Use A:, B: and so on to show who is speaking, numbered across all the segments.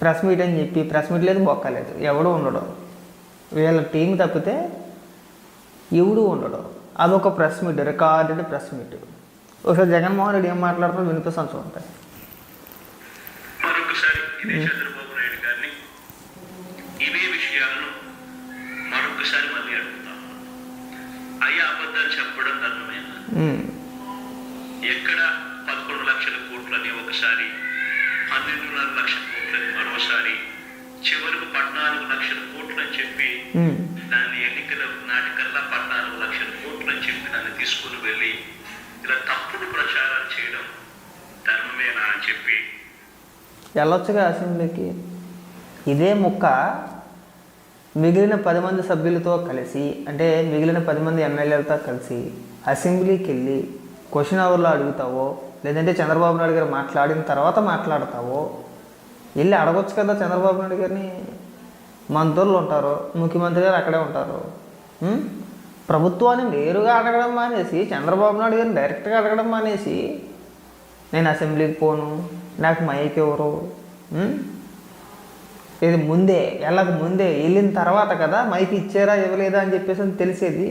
A: Press meet అని చెప్పి press meet లేదు బొక్కలేదు ఎవడు ఉండడు. వీళ్ళ టీం తప్పితే ఎవడు ఉండడు. అదొక press meet recorded press meet. ఒకసారి జగన్మోహన్ రెడ్డి ఏం మాట్లాడుతుందో వినిపిస్తాను చూడండి.
B: మరొకసారి ఇదే చంద్రబాబు నాయుడు గారిని ఇవే విషయాలను మరొకసారి మళ్ళీ అడుగుతాం అయ్యా అబద్ధాలు చెప్పడం ధర్మమేనా?
A: ఉమ్,
B: ఎక్కడ పదకొండు లక్షల కోట్లని ఒకసారి పన్నెండున్నర లక్షల కోట్లని మరోసారి. చివరకు పద్నాలుగు లక్షల కోట్లు అని చెప్పి దాన్ని ఎన్నికల నాటికల్లా పద్నాలుగు లక్షల కోట్లు అని చెప్పి దాన్ని తీసుకుని వెళ్ళి ఇలా తప్పుడు ప్రచారాలు చేయడం ధర్మమేనా అని చెప్పి
A: వెళ్ళొచ్చుగా అసెంబ్లీకి. ఇదే ముక్క మిగిలిన పది మంది సభ్యులతో కలిసి అంటే మిగిలిన పది మంది ఎమ్మెల్యేలతో కలిసి అసెంబ్లీకి వెళ్ళి క్వశ్చన్ అవర్లో అడుగుతావో లేదంటే చంద్రబాబు నాయుడు గారు మాట్లాడిన తర్వాత మాట్లాడతావో? వెళ్ళి అడగొచ్చు కదా చంద్రబాబు నాయుడు గారిని. మంత్రులు ఉంటారు ముఖ్యమంత్రి గారు అక్కడే ఉంటారు. ప్రభుత్వాన్ని నేరుగా అడగడం మానేసి చంద్రబాబు నాయుడు గారిని డైరెక్ట్గా అడగడం మానేసి నేను అసెంబ్లీకి పోను నాకు మైక్ ఎవరు? ఇది ముందే వెళ్ళక ముందే వెళ్ళిన తర్వాత కదా మైక్ ఇచ్చారా ఇవ్వలేదా అని చెప్పేసి అని తెలిసేది.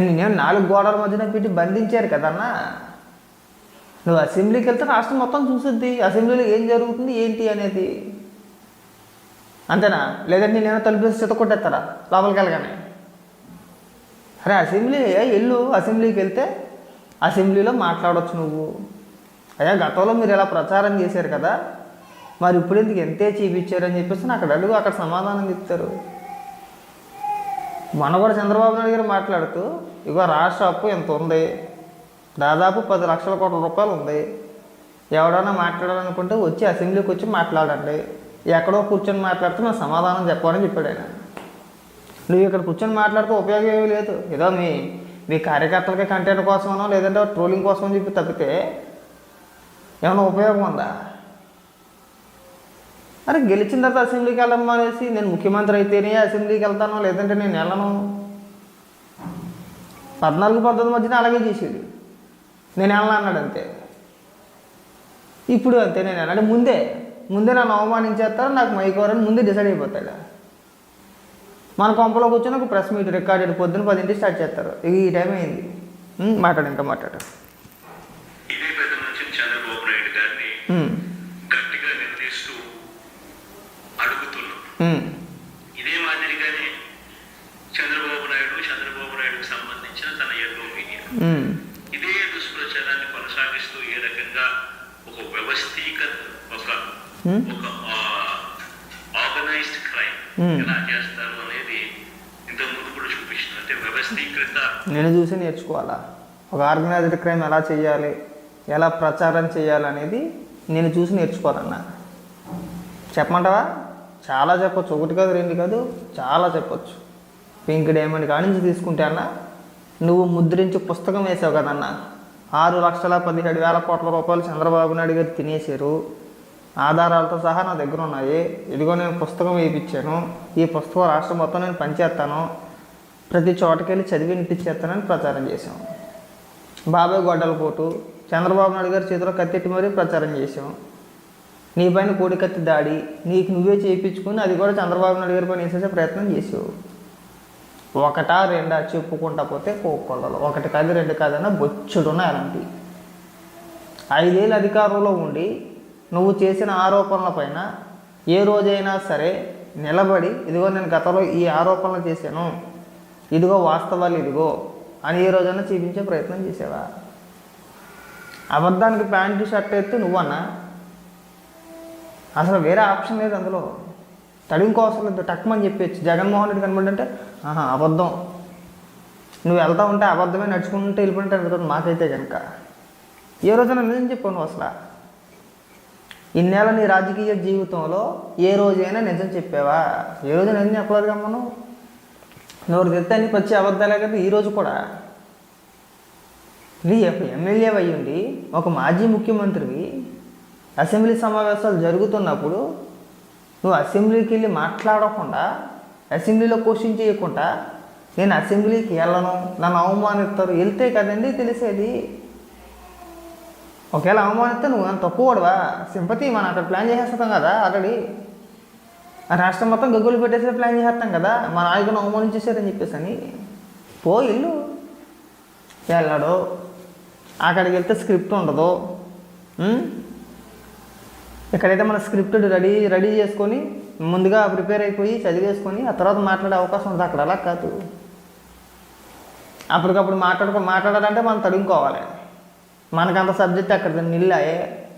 A: నేను నాలుగు గోడల మధ్యన పెట్టి బంధించారు కదన్నా. నువ్వు అసెంబ్లీకి వెళ్తే రాష్ట్రం మొత్తం చూసుద్ది. అసెంబ్లీలో ఏం జరుగుతుంది ఏంటి అనేది. అంతేనా? లేదంటే నేను తలుపేసి చితకొట్టేస్తారా లోపలికి వెళ్ళగానే. అరే అసెంబ్లీ వెళ్ళు. అసెంబ్లీకి వెళ్తే అసెంబ్లీలో మాట్లాడవచ్చు నువ్వు. అయ్యా గతంలో మీరు ఇలా ప్రచారం చేశారు కదా. మరి ఇప్పుడు ఎందుకు ఎంతే చూపించారని చెప్పేసి అక్కడ అడుగు అక్కడ సమాధానం చెప్తారు. మొన్న కూడా చంద్రబాబు నాయుడు గారు మాట్లాడుతూ ఇగో రాష్ట్ర అప్పు ఎంత ఉంది? దాదాపు పది లక్షల కోట్ల రూపాయలు ఉంది. ఎవడైనా మాట్లాడాలనుకుంటే వచ్చి అసెంబ్లీకి వచ్చి మాట్లాడండి. ఎక్కడో కూర్చొని మాట్లాడితే మేము సమాధానం చెప్పాలని చెప్పాడు ఆయన. నువ్వు ఇక్కడ కూర్చొని మాట్లాడితే ఉపయోగం ఏమీ లేదు. ఏదో మీ మీ కార్యకర్తలకి కంటెంట్ కోసమనో లేదంటే ట్రోలింగ్ కోసమని చెప్పి తప్పితే ఏమైనా ఉపయోగం ఉందా? అరే గెలిచిన తర్వాత అసెంబ్లీకి వెళ్ళమ్మా అనేసి నేను ముఖ్యమంత్రి అయితేనే అసెంబ్లీకి వెళ్తాను లేదంటే నేను వెళ్ళను. పద్నాలుగు పంతొమ్మిది మధ్యన అలాగే చేసేది. నేను వెళ్ళను అన్నాడు అంతే. ఇప్పుడు అంతే నేను అంటే ముందే ముందే నన్ను అవమానించేస్తారు నాకు మైకోరని ముందే డిసైడ్ అయిపోతాడు. మన కొంపలోకి వచ్చిన ఒక ప్రెస్ మీట్ రికార్డెడ్ పొద్దున్న పదింటి స్టార్ట్ చేస్తారు. ఇక ఈ టైం అయింది. మాట్లాడు ఇంకా మాట్లాడు.
B: కొనసాగిస్తూ ఏ రకంగా ఒక వ్యవస్థీకరణ ఒక
A: ఉమ్,
B: ఒక ఆర్గనైజ్డ్ క్రైమ్
A: Hmm.
B: ఎలా చేస్తారు అనేది ఇంతకు ముందు కూడా చూపించిన అంటే వ్యవస్థీకృత.
A: నేను చూసి నేర్చుకోవాలా? ఒక ఆర్గనైజ్డ్ క్రైమ్ ఎలా చేయాలి? ఎలా ప్రచారం చేయాలి అనేది నేను చూసి నేర్చుకోవాలన్నా. చెప్పమంటావా? చాలా చెప్పొచ్చు. ఒకటి కాదు రెండు కాదు చాలా చెప్పొచ్చు. పింక్ డైమండ్ కాడి నుంచి తీసుకుంటే అన్న నువ్వు ముద్రించి పుస్తకం వేసావు కదన్నా. ఆరు లక్షల పదిహేడు వేల కోట్ల రూపాయలు చంద్రబాబు నాయుడు గారు తినేశారు. ఆధారాలతో సహా నా దగ్గర ఉన్నాయి. ఇదిగో నేను పుస్తకం వేయించాను. ఈ పుస్తకం రాష్ట్రం మొత్తం నేను పనిచేస్తాను. ప్రతి చోటకెళ్ళి చదివి వినిపించేస్తానని ప్రచారం చేశాం. బాబాయ్ గొడ్డల కోటు. చంద్రబాబు నాయుడు గారి చేతిలో కత్తెట్టి మరీ ప్రచారం చేశాం. నీ పైన కోడి కత్తి దాడి. నీకు నువ్వే చేయించుకుని అది కూడా చంద్రబాబు నాయుడు గారి పైన వేసేసే ప్రయత్నం చేసావు ఒకటా రెండా చెప్పుకుంటా పోతే కోకొల్లలు ఒకటి కాదు రెండు కాదన్నా బొచ్చుడున్న అలాంటివి ఐదేళ్ళు అధికారంలో ఉండి నువ్వు చేసిన ఆరోపణల పైన ఏ రోజైనా సరే నిలబడి ఇదిగో నేను గతంలో ఈ ఆరోపణలు చేశాను ఇదిగో వాస్తవాలు ఇదిగో అని ఏ రోజైనా చూపించే ప్రయత్నం చేసేవా? అబద్ధానికి ప్యాంటు షర్ట్ ఎత్తి నువ్వన్నా? అసలు వేరే ఆప్షన్ లేదు అందులో. తడింకో కోసం టక్మని చెప్పచ్చు జగన్మోహన్ రెడ్డి కనబడంటే ఆహా అబద్ధం. నువ్వు వెళ్తా ఉంటే అబద్ధమే నడుచుకుంటే వెళ్ళిపోయింటే అడుగుతుంది మాకైతే కనుక ఏ రోజైనా నిజం చెప్పాను నువ్వు అసలు. ఇన్నేళ్ళ నీ రాజకీయ జీవితంలో ఏ రోజైనా నిజం చెప్పావా? ఏ రోజు నిజం చెప్పలేదు కదా మనం నోరు తెస్తే అన్ని పచ్చి అబద్ధాలే కదా ఈరోజు కూడా. నీ ఎమ్మెల్యే అయ్యుండి ఒక మాజీ ముఖ్యమంత్రివి అసెంబ్లీ సమావేశాలు జరుగుతున్నప్పుడు నువ్వు అసెంబ్లీకి వెళ్ళి మాట్లాడకుండా అసెంబ్లీలో క్వశ్చన్ చేయకుండా నేను అసెంబ్లీకి వెళ్ళను నన్ను అవమానిస్తారు వెళ్తే కదండి తెలిసేది? ఒకవేళ అవమానిస్తే నువ్వు అంత తక్కువడవా సింపతి మనం అక్కడ ప్లాన్ చేసేస్తాం కదా ఆల్రెడీ. రాష్ట్రం మొత్తం గగ్గులు పెట్టేసే ప్లాన్ చేసేస్తాం కదా మా నాయకుని అవమానించేసారని చెప్పేసి అని. పో ఇల్లు వెళ్ళాడు. అక్కడికి వెళ్తే స్క్రిప్ట్ ఉండదు. ఇక్కడైతే మన స్క్రిప్ట్ రెడీ రెడీ చేసుకొని ముందుగా ప్రిపేర్ అయిపోయి చదివేసుకొని ఆ తర్వాత మాట్లాడే అవకాశం ఉంది. అక్కడ అలా కాదు. అప్పటికప్పుడు మాట్లాడుకో మాట్లాడాలంటే మనం తడుముకోవాలి. మనకంత సబ్జెక్ట్ అక్కడ నిల్లాయే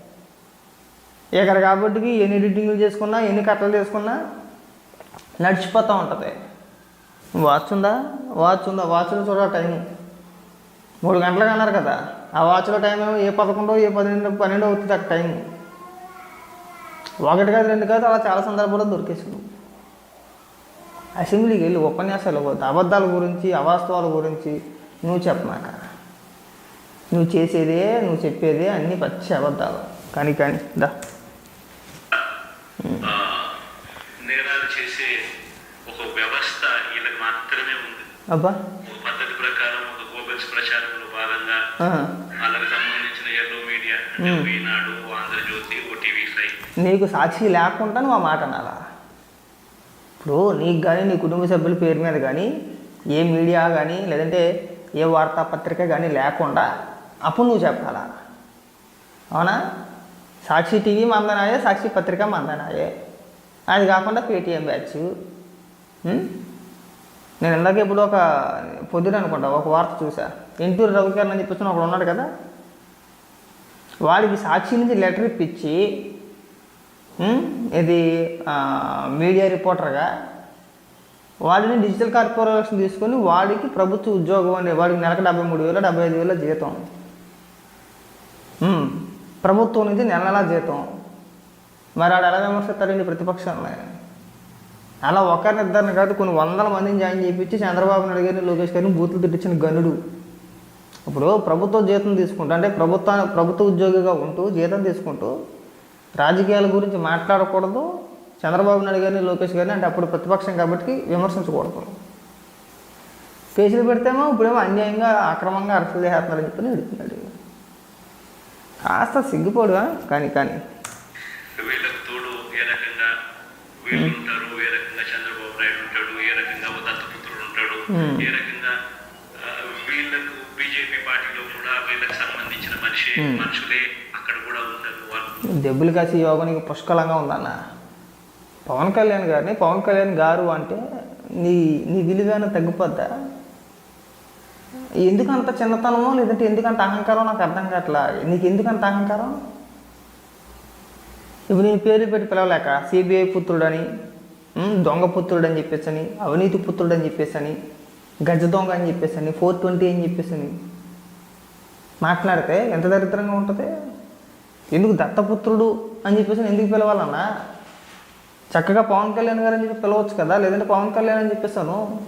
A: ఇక్కడ కాబట్టి ఎన్ని ఎడిటింగ్లు చేసుకున్నా ఎన్ని కట్టలు చేసుకున్నా నడిచిపోతూ ఉంటుంది. వాచ్ ఉందా? వాచ్ ఉందా? వాచ్లో చూడ టైం. మూడు గంటలకు అన్నారు కదా. ఆ వాచ్లో టైం ఏ పదకొండో ఏ పన్నెండు పన్నెండో అవుతుంది అక్కడ టైం. ఒకటి కాదు రెండు కాదు అలా చాలా సందర్భాల్లో దొరికేసాడు అసెంబ్లీకి వెళ్ళి ఉపన్యాసాలు అబద్ధాల గురించి అవాస్తవాల గురించి నువ్వు చెప్పమాక. నువ్వు చేసేదే నువ్వు చెప్పేదే అన్నీ పచ్చి అబద్ధాలు. కానీ కానీ దా.
B: ఆ, నేరాలు చేసే ఒక వ్యవస్థ వీళ్ళకి మాత్రమే ఉంది.
A: అబ్బా.
B: పద్ధతి ప్రకారం ఒక గోబెల్స్ ప్రచారంలో భాగంగా
A: ఆ,
B: వాళ్ళకి సంబంధించిన ఎల్లో మీడియా
A: నీకు సాక్షి లేకుండా నువ్వు ఆ మాట అనాలా? ఇప్పుడు నీకు కానీ నీ కుటుంబ సభ్యుల పేరు మీద కానీ ఏ మీడియా కానీ లేదంటే ఏ వార్తాపత్రిక కానీ లేకుండా అప్పుడు నువ్వు చెప్పాలా? అవునా? సాక్షి టీవీ మందనాయే సాక్షి పత్రిక మందనాయే. అది కాకుండా పేటీఎం బ్యాచ్. నేను ఇందాక ఇప్పుడు ఒక పొద్దున అనుకుంటా ఒక వార్త చూసా. ఎంటూరు రవికరణ్ అని చెప్పేసి ఒకడు ఉన్నాడు కదా? వాడికి సాక్షి నుంచి లెటర్ ఇప్పించి ఇది మీడియా రిపోర్టర్గా వాడిని డిజిటల్ కార్పొరేషన్ తీసుకొని వాడికి ప్రభుత్వ ఉద్యోగం అనే వాడికి నెలకు డెబ్బై మూడు వేలు డెబ్బై ఐదు వేల జీతం. ప్రభుత్వం నుంచి నెల నెలా జీతం. మరి ఆడు ఎలా విమర్శిస్తారండి ప్రతిపక్షంలో అలా ఒకరిని ఇద్దరిని కాదు కొన్ని వందల మందిని జాయిన్ చేయించి చంద్రబాబు నాయుడు గారిని లోకేష్ గారిని బూతులు తిట్టించిన గనుడు. ఇప్పుడు ప్రభుత్వ జీతం తీసుకుంటూ అంటే ప్రభుత్వ ప్రభుత్వ ఉద్యోగిగా ఉంటూ జీతం తీసుకుంటూ రాజకీయాల గురించి మాట్లాడకూడదు. చంద్రబాబు నాయుడు గారిని లోకేష్ గారిని అంటే అప్పుడు ప్రతిపక్షం కాబట్టి విమర్శించకూడదు. కేసులు పెడితేమో ఇప్పుడేమో అన్యాయంగా అక్రమంగా అరెస్టులు చేస్తున్నారని చెప్పి ఎడుతున్నాడు కాస్త సిగ్గుపోడుగా కానీ కానీ.
B: ఏ రకంగా వీళ్ళకు బీజేపీ పార్టీలో కూడా వీళ్ళకి సంబంధించిన మనిషి. మనుషులే అక్కడ కూడా ఉంటారు వాళ్ళు
A: దెబ్బలు కాసి యోగం నీకు పుష్కలంగా ఉందన్న. పవన్ కళ్యాణ్ గారిని పవన్ కళ్యాణ్ గారు అంటే నీ నీ విలువైన తగ్గిపోద్దా? ఎందుకంత చిన్నతనమో లేదంటే ఎందుకంత అహంకారం నాకు అర్థం కావట్లా? నీకు ఎందుకంత అహంకారం? ఇప్పుడు నేను పేర్లు పెట్టి పిలవలేక సిబిఐ పుత్రుడని దొంగ పుత్రుడు అని చెప్పేసని అవినీతి పుత్రుడు అని చెప్పేసని గజ దొంగ అని చెప్పేసని అని ఫోర్ ట్వంటీ అని చెప్పేసని అని మాట్లాడితే ఎంత దరిద్రంగా ఉంటుంది? ఎందుకు దత్తపుత్రుడు అని చెప్పేసి నేను ఎందుకు పిలవాలన్నా? చక్కగా పవన్ కళ్యాణ్ గారు అని చెప్పి పిలవచ్చు కదా లేదంటే పవన్ కళ్యాణ్ అని చెప్పేసాను.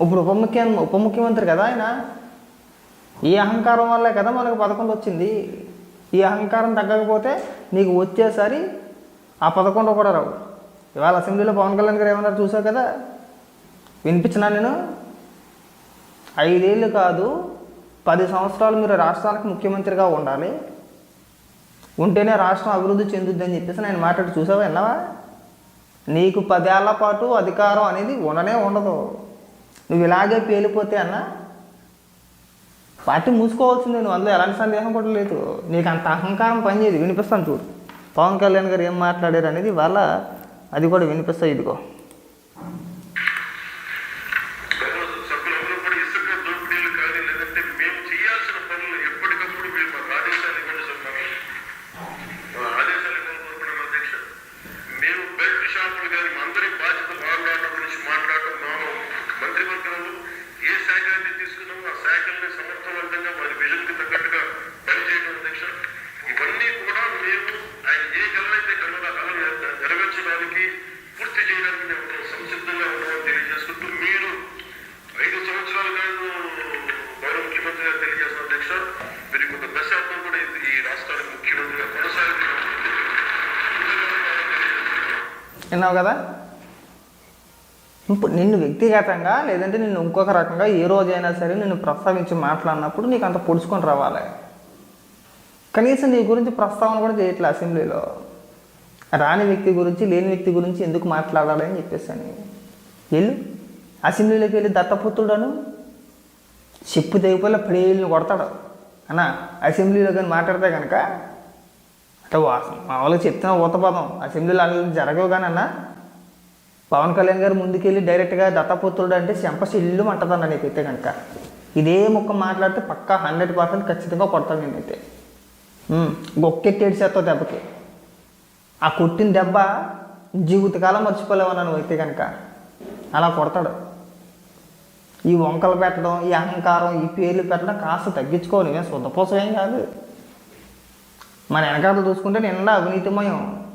A: ఇప్పుడు ఉప ముఖ్య ఉప ముఖ్యమంత్రి కదా ఆయన. ఈ అహంకారం వల్లే కదా మనకు పదకొండు వచ్చింది. ఈ అహంకారం తగ్గకపోతే నీకు వచ్చేసరి ఆ పదకొండు కూడా రావు. ఇవాళ అసెంబ్లీలో పవన్ కళ్యాణ్ గారు ఏమన్నారు చూసావు కదా? వినిపించినా నేను? ఐదేళ్ళు కాదు పది సంవత్సరాలు మీరు రాష్ట్రానికి ముఖ్యమంత్రిగా ఉండాలి. ఉంటేనే రాష్ట్రం అభివృద్ధి చెందుద్ది అని చెప్పేసి నేను మాట్లాడి చూసావా విన్నావా? నీకు పదేళ్ళ పాటు అధికారం అనేది ఉండనే ఉండదు. నువ్వు ఇలాగే పేలిపోతే అన్న పార్టీ మూసుకోవాల్సిందే నువ్వు అందులో ఎలాంటి సందేహం కూడా లేదు. నీకు అంత అహంకారం పనిచేయదు. వినిపిస్తాను చూడు. పవన్ కళ్యాణ్ గారు ఏం మాట్లాడారు అనేది వాళ్ళ అది కూడా వినిపిస్తాయి ఇదిగో.
C: అన్నావు కదా?
A: ఇప్పుడు నిన్ను వ్యక్తిగతంగా లేదంటే నిన్ను ఇంకొక రకంగా ఏ రోజైనా సరే నిన్ను ప్రస్తావించి మాట్లాడినప్పుడు నీకు అంత పొడుచుకొని రావాలి. కనీసం నీ గురించి ప్రస్తావన కూడా చేయట్లే అసెంబ్లీలో. రాని వ్యక్తి గురించి లేని వ్యక్తి గురించి ఎందుకు మాట్లాడాలని చెప్పేసాను వెళ్ళు. అసెంబ్లీలోకి వెళ్ళి దత్తపుత్రుడను చెప్పు తెగిపోలే పడేళ్ళని కొడతాడు. అన్న అసెంబ్లీలో కానీ మాట్లాడితే కనుక అంటే వాసన మామూలుగా చెప్తున్నా ఊతపదం. అసెంబ్లీలో అలా జరగవు కానన్నా పవన్ కళ్యాణ్ గారు ముందుకెళ్ళి డైరెక్ట్గా దత్తపుత్రుడు అంటే చెంపసి ఇల్లు అంటదన్న నీకైతే కనుక ఇదే ముక్క మాట్లాడితే పక్కా హండ్రెడ్ పర్సెంట్ ఖచ్చితంగా కొడతాను నేనైతే. గొక్కెట్టేడు చేస్తావు దెబ్బకి. ఆ కొట్టిన దెబ్బ జీవితకాలం మర్చిపోలేవన్నా నువ్వు అయితే కనుక అలా కొడతాడు. ఈ వంకలు పెట్టడం ఈ అహంకారం ఈ పేర్లు పెట్టడం కాస్త తగ్గించుకోవాలి. ఇవేం శుద్ధపోసం ఏం కాదు. మన వెనకాల చూసుకుంటే నిండా అవినీతిమయం.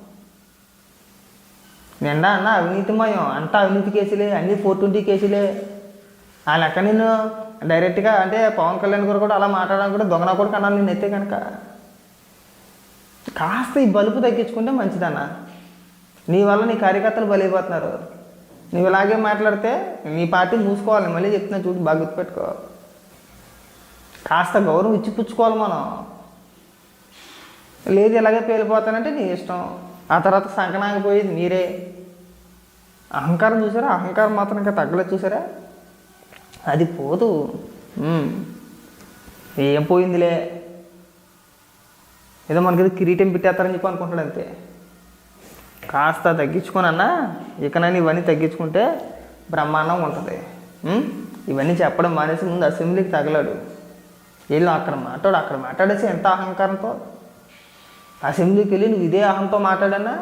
A: నిండా అన్న అవినీతిమయం. అంతా అవినీతి కేసులే అన్ని ఫోర్ ట్వంటీ కేసులే. ఆ లెక్క నేను డైరెక్ట్గా అంటే పవన్ కళ్యాణ్ గారు కూడా అలా మాట్లాడడం కూడా దొంగన కూడా కనాలి నేను ఎత్తే కనుక కాస్త ఈ బలుపు తగ్గించుకుంటే మంచిదన్న. నీ వల్ల నీ కార్యకర్తలు బలైపోతున్నారు. నువ్వు ఇలాగే మాట్లాడితే నీ పార్టీ మూసుకోవాలి. మళ్ళీ చెప్తున్నా చూడు బాగా గుర్తుపెట్టుకో. కాస్త గౌరవం ఇచ్చి పుచ్చుకోవాలి మనం. లేదు ఇలాగే పేలిపోతానంటే నీ ఇష్టం. ఆ తర్వాత సంకనాగిపోయేది మీరే. అహంకారం చూసారా? అహంకారం మాత్రం ఇంకా తగ్గలేదు చూసారా? అది పోదు. ఏం పోయిందిలే. ఏదో మనకి కిరీటం పెట్టేస్తారని చెప్పి అనుకుంటాడు అంతే. కాస్త తగ్గించుకోనన్నా ఇకనైనా ఇవన్నీ తగ్గించుకుంటే బ్రహ్మాండం ఉంటుంది. ఇవన్నీ చెప్పడం మానేసి ముందు అసెంబ్లీకి తగలాడు. వెళ్ళు అక్కడ మాట్లాడు అక్కడ మాట్లాడేసి ఎంత అహంకారంతో? అసెంబ్లీకి వెళ్ళి నువ్వు ఇదే అహంతో మాట్లాడన్నా